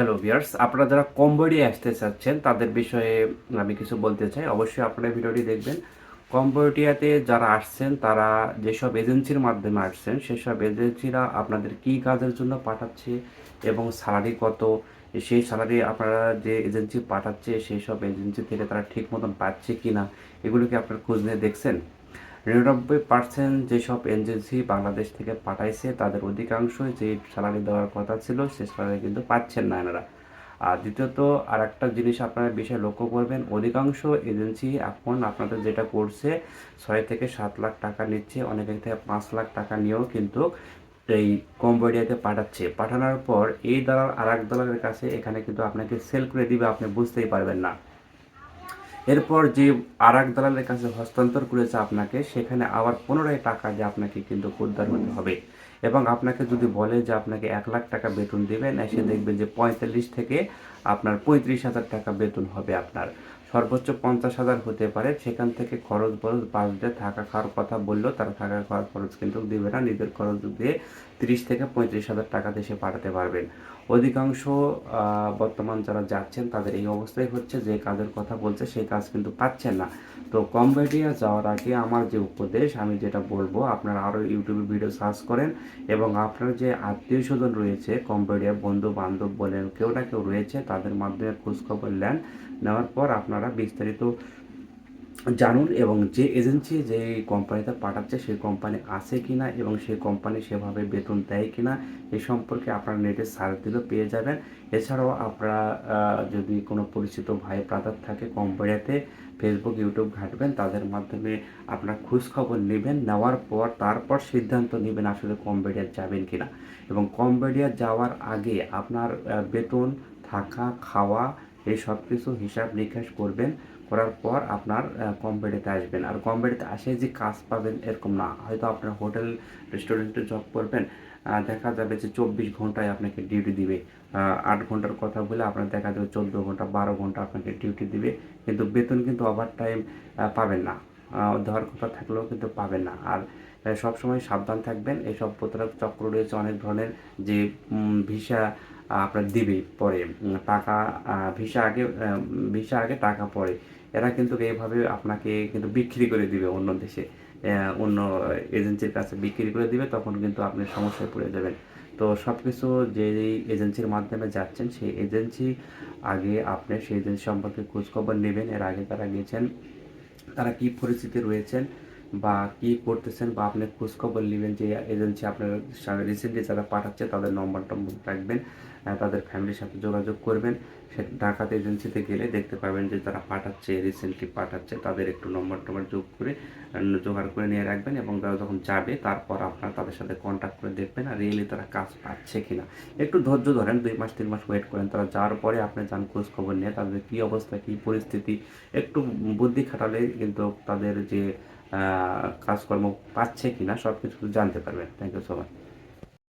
Hello viewers আপনারা যারা Cambodia আসতে চাচ্ছেন, তাদের বিষয়ে আমি কিছু বলতে চাই। অবশ্যই আপনারা ভিডিওটি দেখবেন। কম্বোডিয়াতে যারা আসছেন, তারা যেসব এজেন্সির মাধ্যমে আসছেন, সেসব এজেন্সিরা আপনাদের কী কাজের জন্য পাঠাচ্ছে এবং স্যালারি কত? সেই স্যালারি আপনারা যে এজেন্সি পাঠাচ্ছে সেই সব এজেন্সি থেকে তারা ঠিক মতন পাচ্ছে কি না এগুলো কি আপনারা খোঁজ নিয়ে দেখছেন? নিরানব্বই পার্সেন্ট যেসব এজেন্সি বাংলাদেশ থেকে পাঠাইছে, তাদের অধিকাংশই যে স্যালারি দেওয়ার কথা ছিল, সে স্যালারি কিন্তু পাচ্ছেন না এনারা। আর দ্বিতীয়ত আর একটা জিনিস আপনারা বিষয়ে লক্ষ্য করবেন, অধিকাংশ এজেন্সি এখন আপনাদের যেটা করছে, ছয় থেকে সাত লাখ টাকা নিচ্ছে, অনেকে থেকে পাঁচ লাখ টাকা নিয়েও কিন্তু এই কম্বোডিয়াতে পাঠাচ্ছে। পাঠানোর পর এই দালাল আর এক দালালের কাছে এখানে কিন্তু আপনাকে সেল করে দিবে, আপনি বুঝতেই পারবেন না। এরপর যে আর এক দালালের কাছে হস্তান্তর করেছে আপনাকে, সেখানে আবার পুনরায় টাকা যে আপনাকে কিন্তু উদ্ধার হতে হবে। এবং আপনাকে যদি বলে যে আপনাকে এক লাখ টাকা বেতন দেবেন, এসে দেখবেন যে পঁয়তাল্লিশ থেকে আপনার পঁয়ত্রিশ হাজার টাকা বেতন হবে আপনার। সর্বোচ্চ পঞ্চাশ হাজার হতে পারে। সেখান থেকে খরচ বরচ দিয়ে থাকা খাওয়ার কথা বললেও তারা থাকা খাওয়ার খরচ কিন্তু দেবে না। নিজের খরচ দিয়ে তিরিশ থেকে পঁয়ত্রিশ হাজার টাকা দেশে পাঠাতে পারবেন। অধিকাংশ বর্তমান যারা যাচ্ছেন তাদের এই অবস্থাই হচ্ছে যে কাজের কথা বলছে, সেই কাজ কিন্তু পাচ্ছেন না। তো কম্বোডিয়া যাওয়ার আগে আমার যে উপদেশ, আমি যেটা বলব, আপনারা আরও ইউটিউবে ভিডিও সার্চ করেন এবং আপনার যে আত্মীয় স্বজন রয়েছে, কম্বোডিয়া বন্ধু বান্ধব বলেন, কেউ না কেউ রয়েছে, তাদের মাধ্যমে খোঁজখবর নেন। নেওয়ার পর আপনারা বিস্তারিত জানুন এবং যে এজেন্সি যে কোম্পানিতে পাঠাচ্ছে সেই কোম্পানি আছে কিনা এবং সেই কোম্পানি সেভাবে বেতন দেয় কিনা এ সম্পর্কে আপনারা নেটে সার্চ দিলেও পেয়ে যাবেন। এছাড়াও আপনারা যদি কোনো পরিচিত ভাই ব্রাদার থাকে কোম্পানিতে ফেসবুক ইউটিউব ঘাঁটবেন, তাদের মাধ্যমে আপনারা খোঁজখবর নেবেন, নেওয়ার পর, তারপর সিদ্ধান্ত নেবেন আসলে কম্বোডিয়া যাবেন কিনা। এবং কম্বোডিয়া যাওয়ার আগে আপনার বেতন, থাকা, খাওয়া এই সব কিছু হিসাব নিকাশ করবেন, করার পর আপনার কম্পিউটারে আসবেন। আর কম্পিউটারে আসে যে কাজ পাবেন এরকম না। হয়তো আপনার হোটেল, রেস্টুরেন্টে জব করবেন দেখা যাবে যে চব্বিশ ঘন্টায় আপনাকে ডিউটি দিবে। আট ঘণ্টার কথা বলে আপনার দেখা যাবে চোদ্দ ঘণ্টা, বারো ঘণ্টা আপনাকে ডিউটি দিবে। কিন্তু বেতন কিন্তু ওভার টাইম পাবেন না। দেওয়ার কথা থাকলেও কিন্তু পাবেন না। আর সবসময় সাবধান থাকবেন। এইসব প্রতারক চক্র রয়েছে অনেক ধরনের যে ভিসা আপনার দিবে পরে। টাকা ভিসা আগে ভিসা আগে টাকা পরে। এরা কিন্তু এইভাবে আপনাকে কিন্তু বিক্রি করে দিবে অন্য দেশে। অন্য এজেন্সির কাছে বিক্রি করে দিবে, তখন কিন্তু আপনি সমস্যায় পড়ে যাবেন। তো সব কিছু যে এজেন্সির মাধ্যমে যাচ্ছেন, সেই এজেন্সি আগে আপনি সেই এজেন্সি সম্পর্কে খোঁজখবর নেবেন। এর আগে তারা গেছেন, তারা কি পরিস্থিতি রয়েছেন বা কি করতেছেন বা আপনি খোঁজখবর নেবেন যে এজেন্সি আপনার রিসেন্টলি যারা পাঠাচ্ছে তাদের নম্বর টম্বর রাখবেন তাদের ফ্যামিলির সাথে যোগাযোগ করবেন। সে ঢাকাতে এজেন্সিতে গেলে দেখতে পাবেন যে তারা পাঠাচ্ছে রিসেন্টলি পাঠাচ্ছে, তাদের একটু নম্বর টম্বর যোগ করে জোগাড় করে নিয়ে রাখবেন এবং তারা যখন যাবে, তারপর আপনার তাদের সাথে কন্ট্যাক্ট করে দেখবেন আর রিয়েলি তারা কাজ পাচ্ছে কিনা। একটু ধৈর্য ধরেন, দুই মাস, তিন মাস ওয়েট করেন, তারা যাওয়ার পরে আপনি যান, খোঁজখবর নিয়ে, তাদের কী অবস্থা, কী পরিস্থিতি, একটু বুদ্ধি খাটালে কিন্তু তাদের যে কাজকর্ম পাচ্ছে কিনা সব কিছু জানতে পারবেন। Thank you so much